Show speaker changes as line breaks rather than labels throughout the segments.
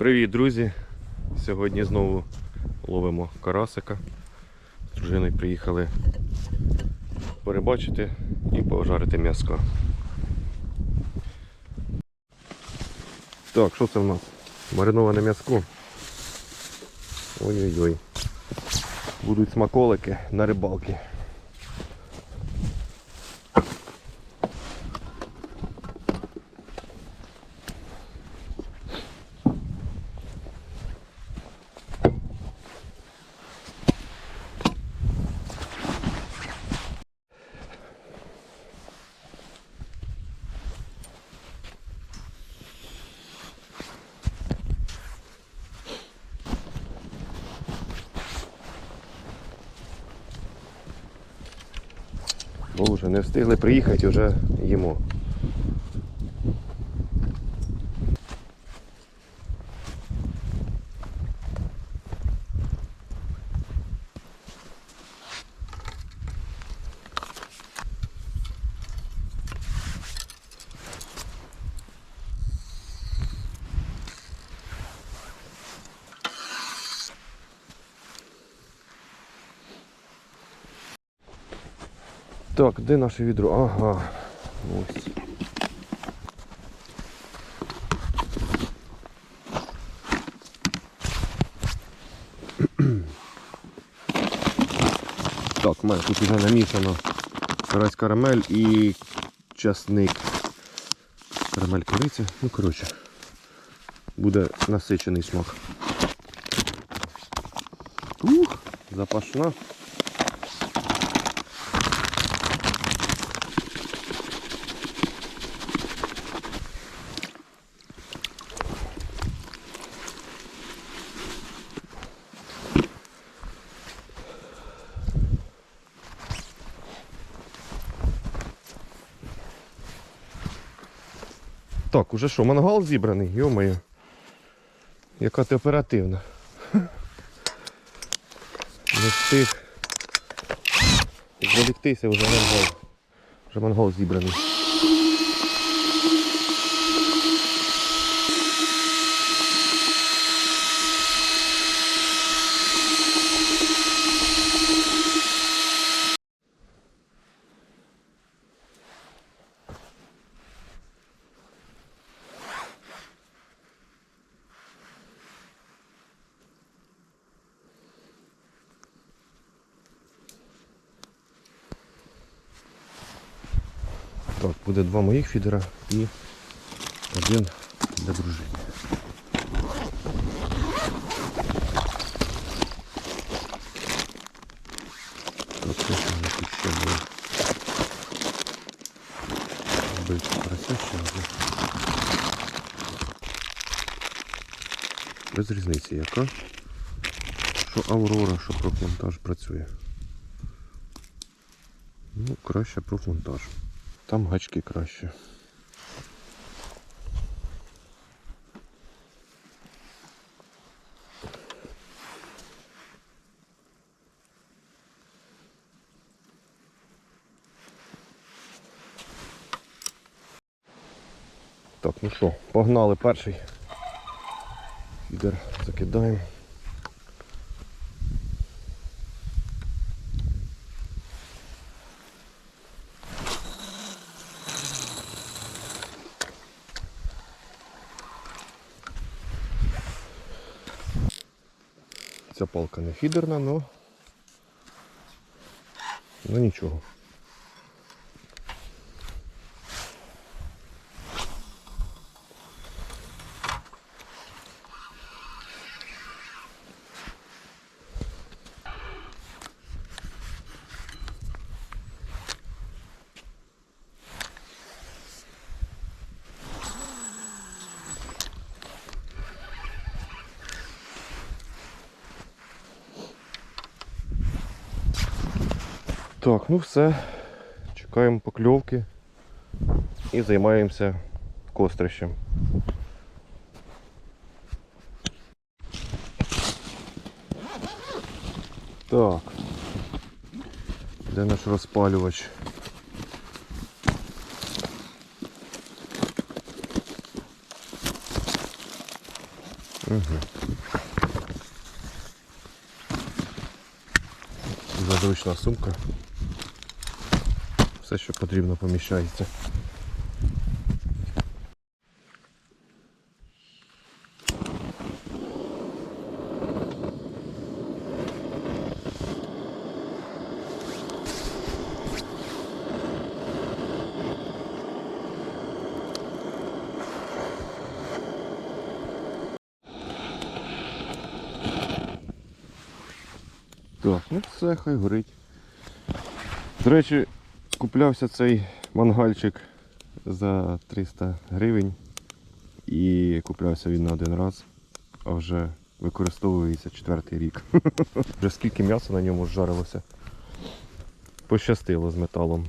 Привіт, друзі! Сьогодні знову ловимо карасика. З дружиною приїхали перебачити і пожарити м'яско. Так, що це в нас? Мариноване м'яско. Ой-ой-ой. Будуть смаколики на рибалки. Бо вже не встигли приїхати, вже їмо. Так, де наше відро? Ага. Ось. Так, у мене тут вже намішано карась карамель і часник. Карамель кориця. Ну, коротше, буде насичений смак. Ух, запашна. Так, уже що, мангал зібраний? Йо-моє. Яка ти оперативна. Не встиг. Зволіктися вже мангал. Вже мангал зібраний. Так, буде два моїх фідера і один для дружини. Так, що в тут без різниці яка. Що Аврора, що профмонтаж працює. Ну, краще профмонтаж. Там гачки краще. Так, ну що, погнали перший. Фідер закидаємо. Ця палка не фідерна, но... Ну нічого. Так, ну все. Чекаємо покльовки і займаємося кострищем. Так. Де наш розпалювач? Угу. Задручна сумка. Все, що потрібно, поміщається. Так, ну все, хай горить. До речі, куплявся цей мангальчик за 300 гривень і куплявся він на один раз, а вже використовується четвертий рік. Вже скільки м'яса на ньому жарилося. Пощастило з металом.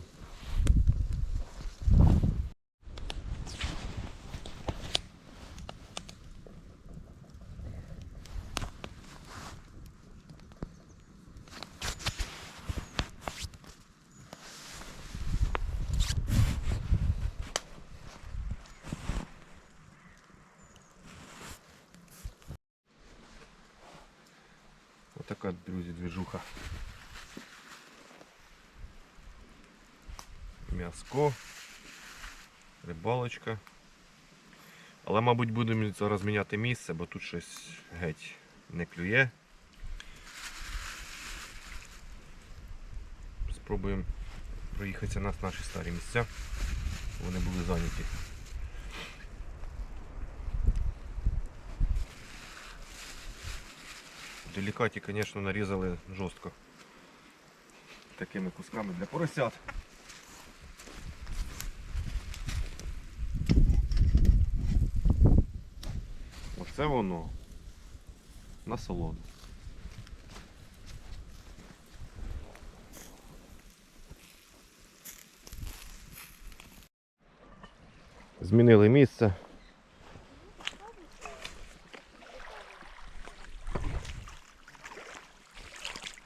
М'яско, рибалочка. Але, мабуть, будемо зараз міняти місце, бо тут щось геть не клює. Спробуємо проїхатися на наші старі місця. Вони були зайняті. Делікаті, звісно, нарізали жорстко. Такими кусками для поросят. Оце воно. Насолоду. Змінили місце.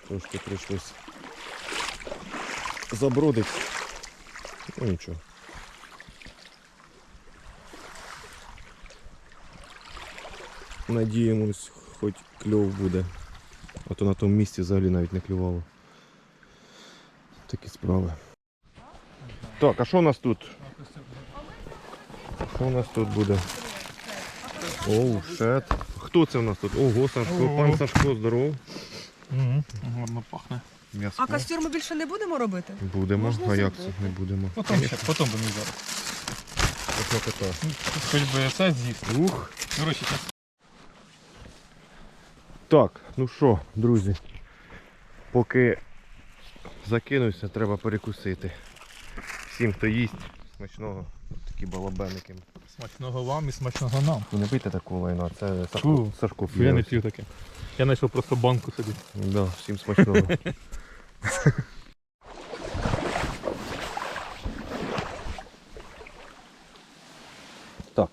Трошки прийшлось забродить. Ну нічого. Надіємось, хоч кльов буде. А то на тому місці взагалі навіть не клювало. Такі справи. Так, а що у нас тут? Що у нас тут буде? Оу, шет. Хто це у нас тут? Ого, Сашко, пан Сашко, здоров.
Гарно пахне.
М'яско.
А костюр ми більше не будемо робити?
Будемо,
Можна
а як це
зробити.
не будемо?
Потім ще, потім будемо зараз. Ну, Хоч би це з'їсти.
Ух.
Коротше, зараз
Так, ну що, друзі, поки закинуся, треба перекусити. Всім, хто їсть, смачного, такі балабеники.
смачного вам і смачного нам.
Ви не пийте такого лайна, це Сашко,
Фу,
Сашко
Я не п'ю таке. Я знайшов просто банку собі.
Да, всім смачного. так.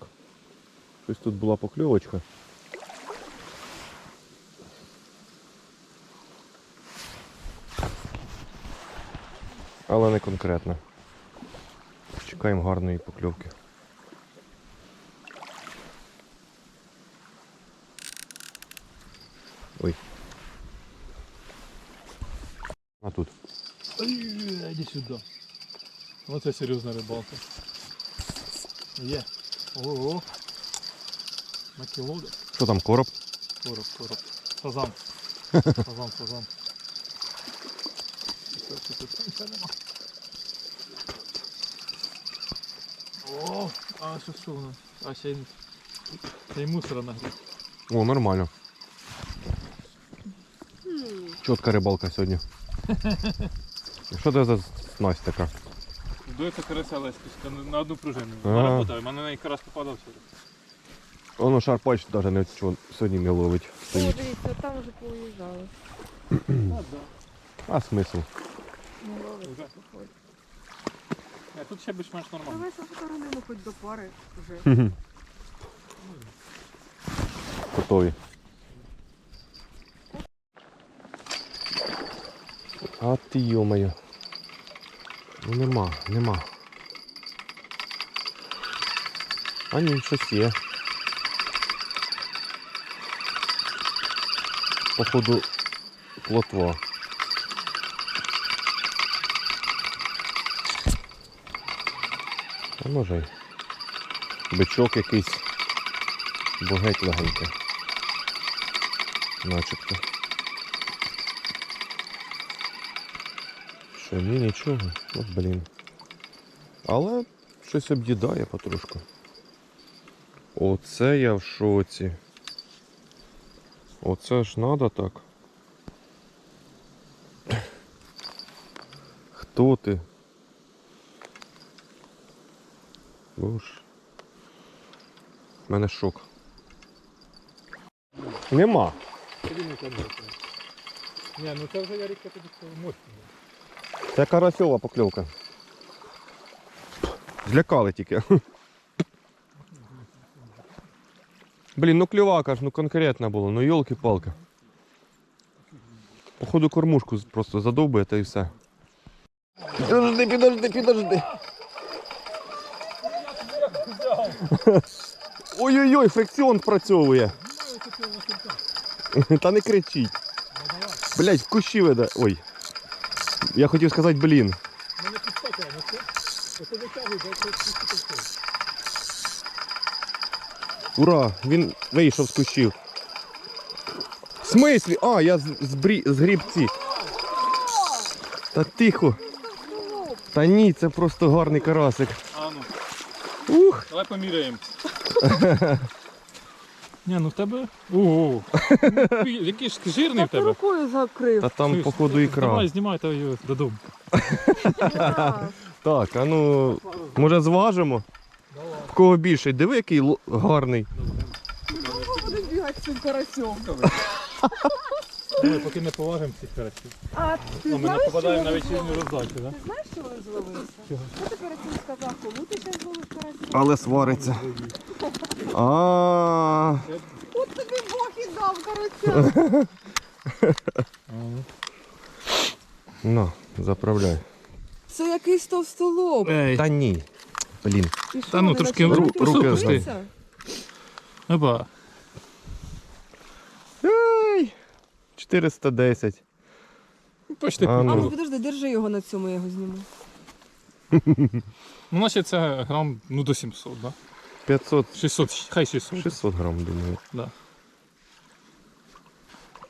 Щось тут була покльовочка. Але не конкретно. Чекаємо гарної покльовки. Ой. А тут.
Іди сюди. Оце серйозна рибалка. Є. Ого. На десь.
Що там, короб?
Короб, короб. Фазан. Фазан, фазан. Що це тут сонця нема? О, а що що у нас? А ще й, ще й мусора нагрів.
О, нормально. Чітка рибалка сьогодні. Що це за снасть така?
Дується карася леськівська на одну пружину.
А.
Вона работає, в мене на неї карась попадав сюди.
Воно шарпач навіть не чого сьогодні не ловить.
О,
Стоїть.
дивіться, там вже поїжджали.
А смисл?
Не ловить,
Вже. А тут ще більш-менш нормально.
Давай сохоронимо хоч до пари вже.
Готові. А ти йомаю. Ну нема, нема. А ні, щось є. походу, плотва. А може бичок якийсь, бо геть. Начебто. Що, ні, нічого. От блін. Але щось об'їдає потрошку. Оце я в шоці. Оце ж надо так. Хто ти? Боже. У мене шок. Нема.
Ні, ну це вже я ріка тобі мощно.
Це карасьова покльовка. Злякали тільки. Блін, ну клювака ж, ну конкретно було, ну йолки-палки. Походу кормушку просто задовбує та і все. Підожди, підожди, підожди. Ой-ой-ой, фрикціон працьовує. Та не кричіть. Блять, в кущі веде. Ой. Я хотів сказати, блін. Ура! Він вийшов з кущів. В смислі? А, я з, з, брі, з грібці. Та тихо. Та ні, це просто гарний карасик.
Ну,
Ух!
давай поміряємо. Ні, ну в тебе. Ого. Ну, Який ж жирний в
ти
тебе.
рукою закрив.
Та там,
Чуєш?
походу, ікра.
Давай, знімай та його додому.
Так.
Так, а ну, може зважимо? В кого більший? Диви, який л- гарний.
Буду бігати з цим карасьом.
Давай, поки не поважимо всіх карасів.
А ти
А ми не
знаєш, що
попадаємо на вечірню
зловили?
роздачу, так?
Ти знаєш, що вони зловилися?
Чого?
Що ти перед цим сказав? Кому ти зараз зловив карасів?
Але свариться. А,
От тобі Бог і дав карася.
на, заправляй.
Це якийсь товстолоб.
Ей,
Та ні. Блін.
І що,
Та ну,
вони
трошки
почали
ру- руки
підсовуватися?
опа.
Ей! 410.
Почти.
А,
А
ну.
ну подожди, держи його на цьому, я його зніму.
Ну, наче це грам ну, до 700, да?
500,
600, хай 600.
600 грам, думаю.
Да.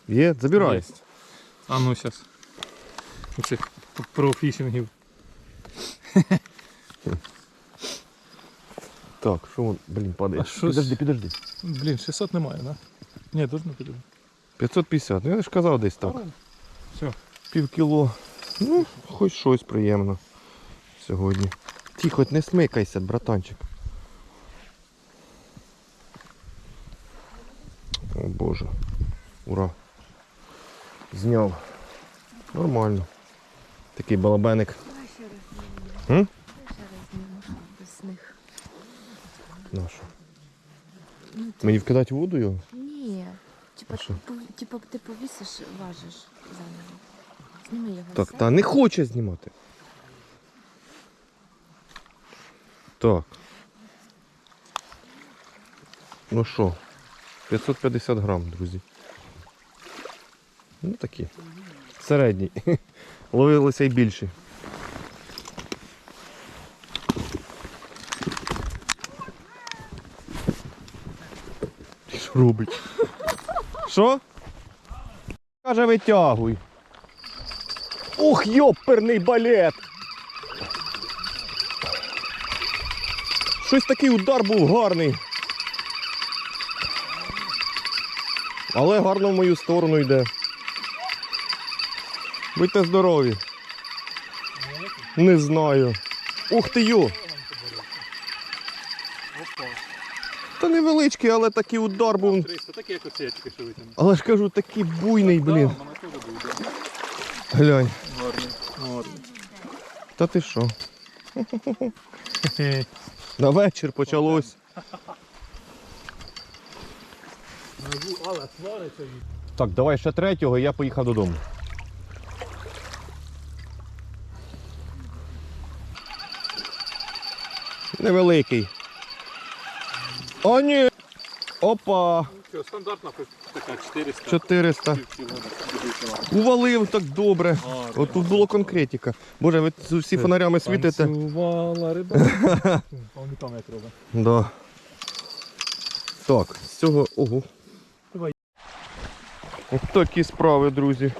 Є, забирай.
Єсть. А ну зараз. Оцих профішингів.
Так, що вон, блін, падає.
А що
Підожди, підожди.
Блін, 600 немає, да? Ні, должно бути.
550, ну я ж казав десь так.
Все.
Пів кіло. Ну, хоч щось приємно сьогодні. Тихо, не смикайся, братанчик. О боже. Ура. Зняв. Нормально. Такий балабеник.
Ще раз зніму.
М? Нашу.
Ну, ти-
Мені вкидати воду його?
Ні. Типа,
що?
Типа ти повісиш, важиш заново. Зніми його.
Так,
все.
та не хоче знімати. Так. Ну що, 550 грам, друзі. Ну такі. Середній. Ловилися й більші. Що робить? Що? Каже, витягуй. Ух, йоперний балет! Щось такий удар був гарний. Але гарно в мою сторону йде. Будьте здорові. Не знаю. Ух ти йо! Та невеличкий, але такий удар був.
300, так як оце я тільки що витягнув.
Але ж кажу, такий буйний, блін.
Да, мене теж був, да.
Глянь.
Гарний. Гарний.
Та ти що? На вечір почалось.
Але свариться він.
Так, давай ще третього, я поїхав додому. Невеликий. О, ні. Опа.
Що, стандартна така 400.
400. Увалив так добре. От тут було конкретика. Боже, ви з усі фонарями світите.
Танцювала риба. Там як робить.
Да. Так, з цього. Ого. Ось такі справи, друзі.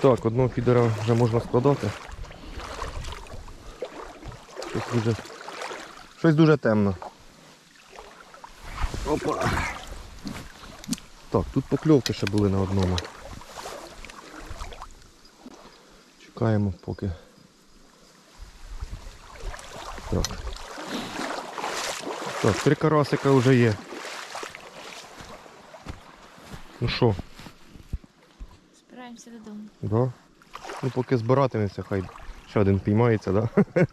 Так, одного підера вже можна складати. Щось дуже. Щось дуже темно. Опа. Так, тут покльовки ще були на одному. Чекаємо поки. Так. Так, три карасика вже є. Ну що,
Збираємося додому.
да? Ну поки збиратиметься, хай ще один піймається, да?